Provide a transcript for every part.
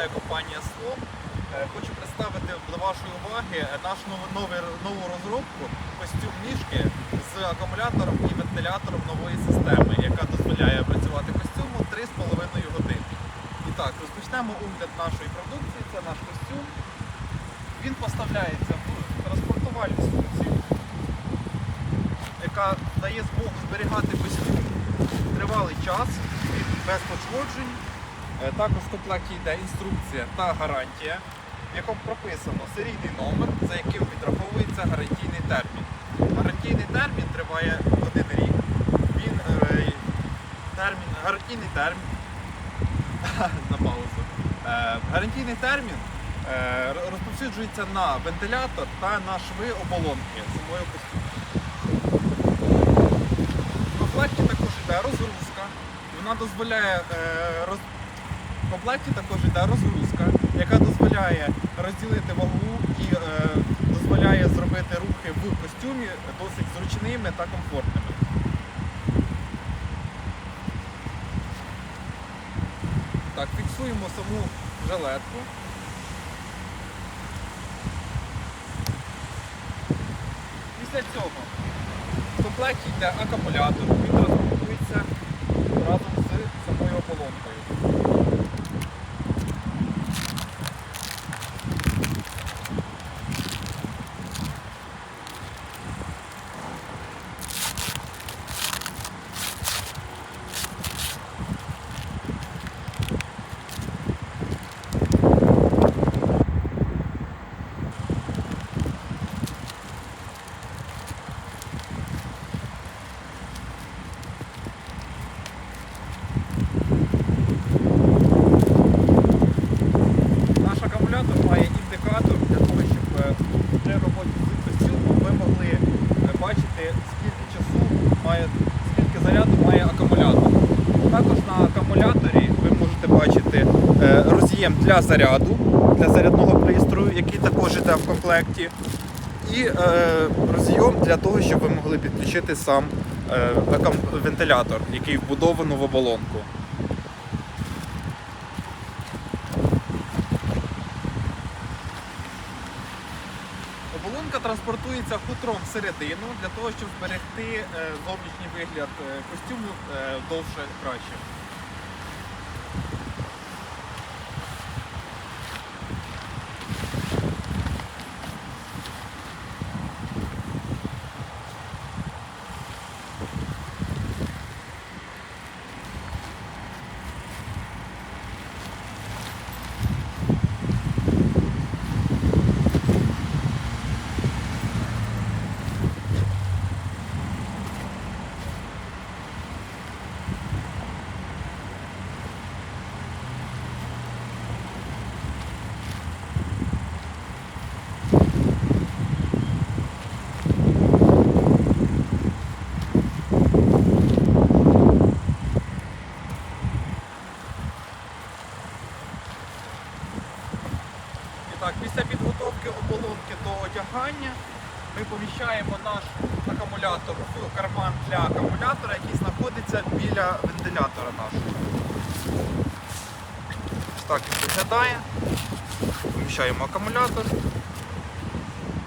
вітає компанія Слон. Е, Хочу представити до вашої уваги нашу нову розробку костюм ніжки з акумулятором і вентилятором нової системи, яка дозволяє працювати костюму 3,5 години. І так, розпочнемо огляд нашої продукції. Це наш костюм. Він поставляється в транспортувальну функцію, яка дає змогу зберігати костюм тривалий час без пошкоджень. Е, Також в комплекті йде інструкція та гарантія, в якому прописано серійний номер, за яким відраховується гарантійний термін. Гарантійний термін триває один рік. Він е, термін, гарантійний термін. на паузу. Е, гарантійний термін розповсюджується на вентилятор та на шви оболонки самої. В комплекті також йде розгрузка. Вона дозволяє роз... В комплекті також йде розгрузка, яка дозволяє розділити вагу і е, дозволяє зробити рухи в костюмі досить зручними та комфортними. Так, фіксуємо саму жилетку. Після цього в комплекті йде акумулятор, він транспортується разом з самою оболонкою. Наш акумулятор має індикатор для того, щоб е, при роботі з костюмом ви могли е, бачити, скільки часу має, скільки заряду має акумулятор. Також на акумуляторі ви можете бачити е, роз'єм для заряду, для зарядного пристрою, який також йде в комплекті. І е, роз'єм для того, щоб ви могли підключити сам е, вентилятор, який вбудовано в оболонку. Оболонка транспортується хутром всередину для того, щоб зберегти е, зовнішній вигляд е, костюму е, довше краще. Так, після підготовки оболонки до одягання ми поміщаємо наш акумулятор в карман для акумулятора, який знаходиться біля вентилятора нашого. Так він виглядає. Поміщаємо акумулятор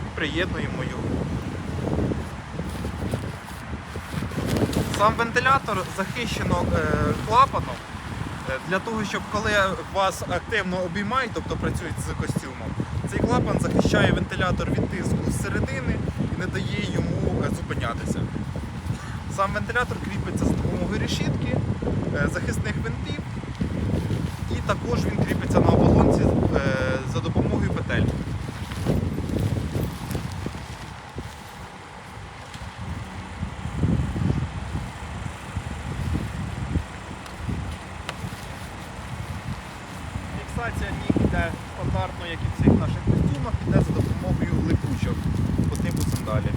і приєднуємо його. Сам вентилятор захищено е, клапаном для того, щоб коли вас активно обіймають, тобто працюють з костюмом, цей клапан захищає вентилятор від тиску з середини і не дає йому е, зупинятися. Сам вентилятор кріпиться за допомогою решітки, е, захисних винтів, і також він кріпиться на оболонці е, за допомогою петель. Фіксація ніг йде стандартно, як і в цих наших костюмах, йде за допомогою липучок по типу сандалі.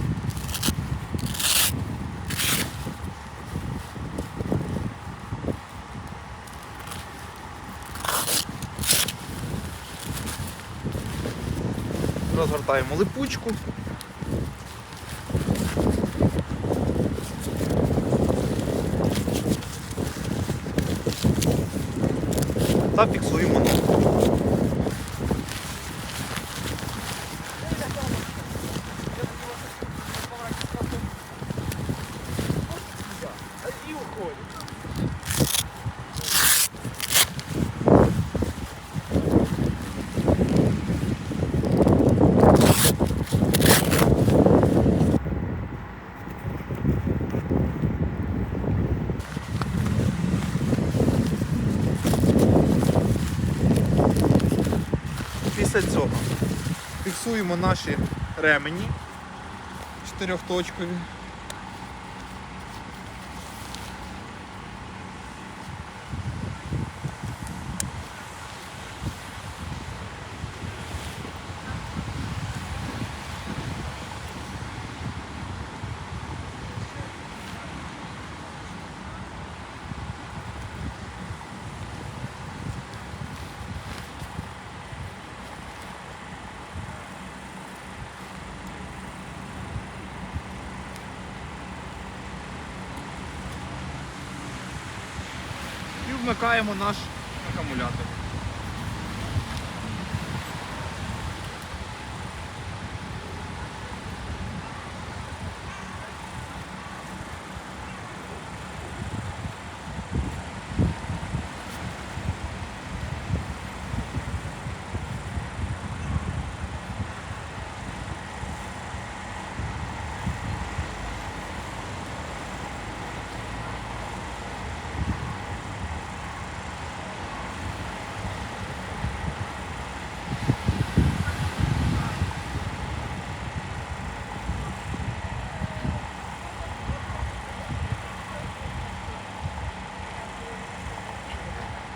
Розгортаємо липучку. Та фіксуємо. І уходить. Після цього фіксуємо наші ремені чотирьохточкові. Вмикаємо наш акумулятор.